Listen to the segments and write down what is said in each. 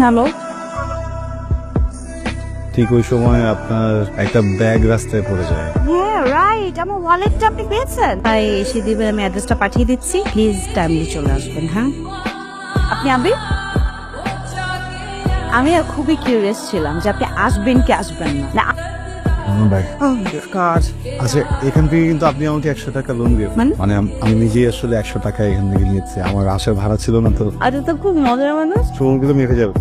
Hello. ঠিক ওই সময় আপনার একটা ব্যাগ রাস্তায় পড়ে যায়। হ্যাঁ রাইট আমার ওয়ালেটটা আপনি পেয়েছেন। তাই এসে দিবেন আমি অ্যাড্রেসটা পাঠিয়ে দিচ্ছি। প্লিজ টাইমলি চলে আসবেন হ্যাঁ? আপনি আবি আমি আর খুবই কিউরিয়াস ছিলাম যে আপনি আসবেন কি আসবেন না। ব্যাগ আচ্ছা এখান থেকে কিন্তু আপনি আমাকে একশো টাকা লোন দিয়ে মানে? মানে আমি নিজেই আসলে একশো টাকা এখান থেকে নিয়েছি। আমার আসার ভাড়া ছিল না তো। তো খুব মজার মানুষ। মেখে যাবে।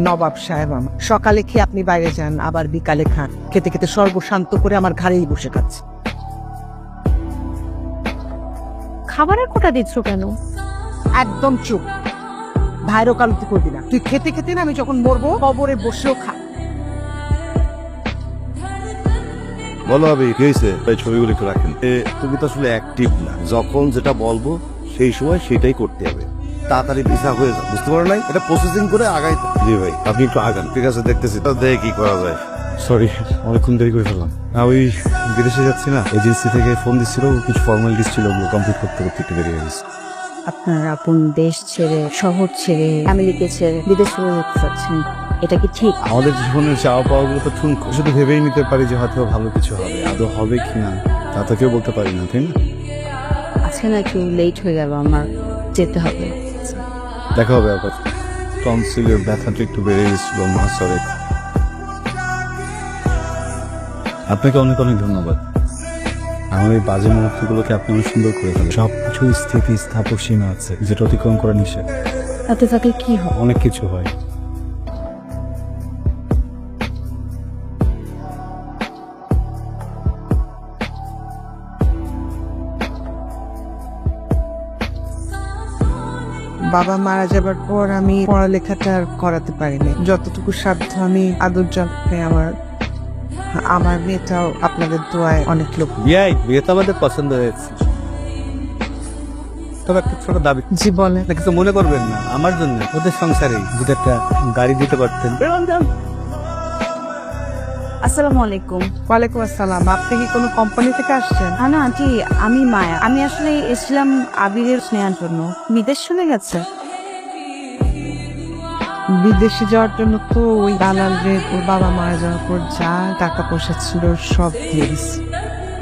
নবাব সাহেব আমার। সকালে খেয়ে আপনি বাইরে যান আবার বিকালে খান। খেতে খেতে সর্বশান্ত করে আমার ঘাড়েই বসে খাচ্ছে। খাবারের কোটা দিচ্ছ কেন? একদম চুপ। ভাইরও কালতি করবি না। তুই খেতে খেতে না আমি যখন মরবো কবরে বসেও খা। বলো কি হয়েছে? এই ছবিগুলো একটু রাখেন। এ, তুমি তো আসলে অ্যাক্টিভ না। যখন যেটা বলব সেই সময় সেটাই করতে হবে। তাড়াতাড়ি ভিসা হয়ে যাবে বুঝতে পারো নাই? এটা প্রসেসিং করে আগাই জি ভাই আপনি একটু আগান। ঠিক আছে দেখতেছি। তো দেখে কি করা যায়। সরি অনেকক্ষণ দেরি করে ফেললাম। না ওই বিদেশে যাচ্ছি না। এজেন্সি থেকে ফোন দিচ্ছিল কিছু ফর্মালিটিস ছিল ওগুলো কমপ্লিট করতে করতে একটু বেরিয়ে গেছি। আপনার আপন দেশ ছেড়ে শহর ছেড়ে ফ্যামিলিকে ছেড়ে বিদেশ যেতে চাচ্ছেন এটা কি ঠিক? আমাদের জীবনের চাওয়া পাওয়াগুলো তো ঠুনকো। শুধু ভেবেই নিতে পারি যে হয়তো ভালো কিছু হবে। আদৌ হবে কি না তা তো কেউ বলতে পারি না তাই না? আজকে না একটু লেট হয়ে গেল আমার যেতে হবে। দেখা হবে আবার টনসিলের ব্যথাটা একটু বেড়ে গেছিল মহাসরে আপনাকে অনেক অনেক ধন্যবাদ। আমার এই বাজে মুহূর্তগুলোকে আপনি অনেক সুন্দর করে ফেলেন সব কিছু স্থিতি স্থাপক সীমা আছে যেটা অতিক্রম করা নিষেধ। তাতে তাকে কি হয়? অনেক কিছু হয়। বাবা মারা যাবার পর আমি পড়ালেখাটা আর করাতে পারিনি। যতটুকু সাধ্য আমি আদর যত্নে আমার আমার মেয়েটাও আপনাদের দোয়ায় অনেক লোক। বিয়াই বিয়ে তো আমাদের পছন্দ হয়েছে। তবে একটা ছোট দাবি। জি বলে না কিছু মনে করবেন না। আমার জন্য ওদের সংসারে যদি একটা গাড়ি দিতে পারতেন। আসসালামু আলাইকুম। ওয়ালাইকুম আসসালাম। আপনি কি কোনো কোম্পানি থেকে আসছেন? হ্যাঁ না আন্টি আমি মায়া। আমি আসলে এসেছিলাম আবিরের স্নেহার জন্য। বিদেশ চলে গেছে। বিদেশে যাওয়ার জন্য তো ওই দালাল রে ওর বাবা মারা যাওয়ার পর যা টাকা পয়সা ছিল সব দিয়ে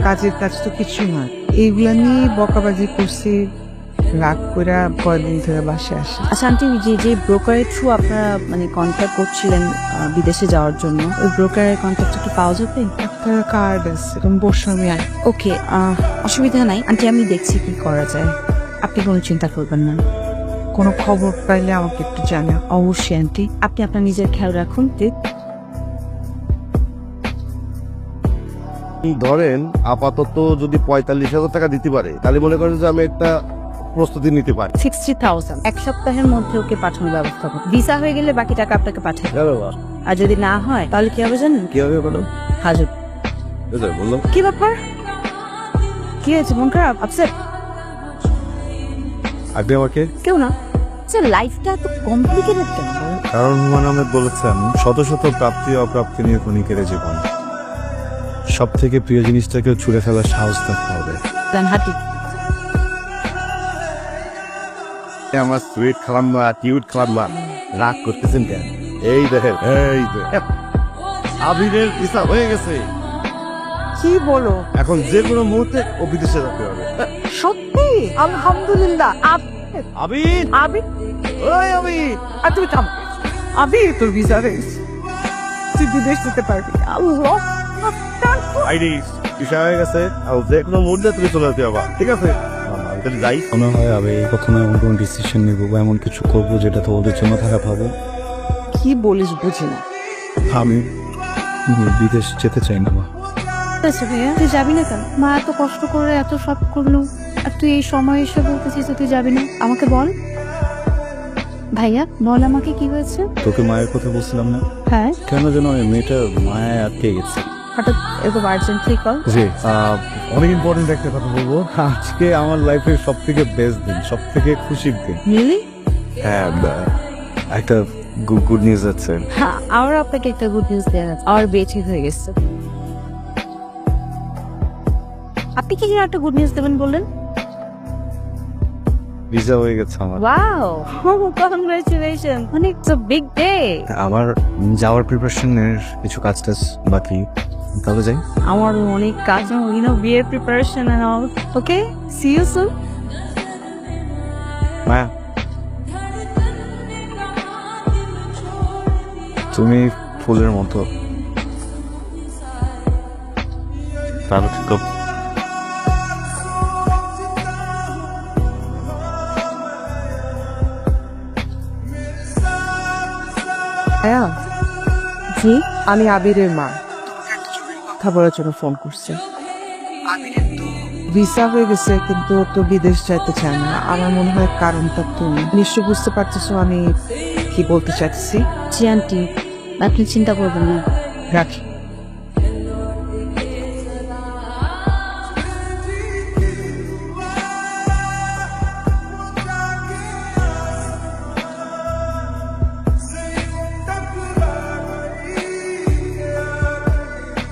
কাজের কাজ তো কিছুই নয়। এইগুলা নিয়ে বকাবাজি করছি রাগ করে কয়দিন ধরে বাসে আসি। আচ্ছা আন্টি যে যে ব্রোকারের থ্রু আপনারা মানে কন্ট্যাক্ট করছিলেন বিদেশে যাওয়ার জন্য ওই ব্রোকারের কন্ট্যাক্টটা কি পাওয়া যাবে? একটা কার্ড আছে তুমি বসো আমি ওকে অসুবিধা নাই। আন্টি আমি দেখছি কি করা যায়। আপনি কোনো চিন্তা করবেন না। কোনো খবর পাইলে আমাকে একটু জানা অবশ্যই আন্টি। আপনি আপনার নিজের খেয়াল রাখুন ধরেন আপাতত যদি পঁয়তাল্লিশ হাজার টাকা দিতে পারে তাহলে মনে করেন যে আমি একটা প্রস্তুতি নিতে পারে। সিক্সটি থাউজেন্ড এক সপ্তাহের মধ্যে ওকে পাঠানোর ব্যবস্থা করুন ভিসা হয়ে গেলে বাকি টাকা আপনাকে পাঠিয়ে। পাঠাবে আর যদি না হয় তাহলে কি হবে জানেন? কি হবে বলো? হাজর বললাম। কি ব্যাপার? কি হয়েছে? মন খারাপ? আপসেট? আপনি আমাকে? কেউ না। লাইফটা এত কমপ্লিকেটেড কেন? কারণ হুমায়ুন আহমেদ বলেছেন শত শত প্রাপ্তি অপ্রাপ্তি নিয়ে ক্ষণিকের জীবন। সব থেকে প্রিয় জিনিসটাকে ছুড়ে ফেলার সাহস থাকতে হবে দেন হাঁটি আমার সুইট খালাম্মা কিউট খালাম্মা রাগ করতেছেন কেন? এই দেখেন এই আবিরের হিসাব হয়ে গেছে। কি বলো? এখন যে কোনো মুহূর্তে ও বিদেশে যেতে হবে। সত্যি? আলহামদুলিল্লাহ। আব- আবির! আবি ওই আবি আর তুমি থাম। আবি তোর ভিসা রয়েছে তুই বিদেশ যেতে পারবি আল্লাহ! আইডি বিষয় হয়ে গেছে। আর যে কোনো মুহূর্তে তুমি চলে যেতে হবে। ঠিক আছে? তাহলে যাই। মনে হয় আমি কখনো এমন কোনো ডিসিশন নিব বা এমন কিছু করব যেটা তো ওদের জন্য খারাপ হবে। কি বলিস বুঝি না। আমি বিদেশ যেতে চাই না মা। আচ্ছা ভাইয়া তুই যাবি না কেন? মা এত কষ্ট করে এত সব করল আর তুই এই সময় এসে বলতেছিস তুই যাবি না। আমাকে বল। ভাইয়া বল আমাকে কি হয়েছে? তোকে মায়ের কথা বলছিলাম না? হ্যাঁ। কেন যেন ওই মেয়েটা মায়ায় আটকে গেছে। হঠাৎ এরকম আর্জেন্টলি কল জি অনেক ইম্পর্টেন্ট একটা কথা বলব। আজকে আমার লাইফের সব থেকে বেস্ট দিন সব থেকে খুশির দিন। রিয়েলি হ্যাঁ বা- একটা গুড নিউজ আছে। হ্যাঁ আমার আপনাকে একটা গুড নিউজ দেওয়া আছে হয়ে গেছে। আপনি কি একটা গুড নিউজ দেবেন বললেন? ভিসা হয়ে গেছে আমার। ওয়াও কংগ্রাচুলেশন মানে বিগ ডে আমার যাওয়ার প্রিপারেশনের কিছু কাজ টাজ বাকি। তবে যাই। আমার অনেক কাজ ইউ নো বিয়ের preparation and all okay see you soon Maya তুমি ফুলের মতো। তাহলে ঠিক হ্যাঁ। জি আমি আবিরের মা। কথা বলার জন্য ফোন করছে। ভিসা হয়ে গেছে কিন্তু তো বিদেশ যাইতে চায় না। আমার মনে হয় কারণটা তুমি। নিশ্চয় বুঝতে পারতেছো আমি কি বলতে চাচ্ছি জি আন্টি। আপনি চিন্তা করবেন না। রাখি।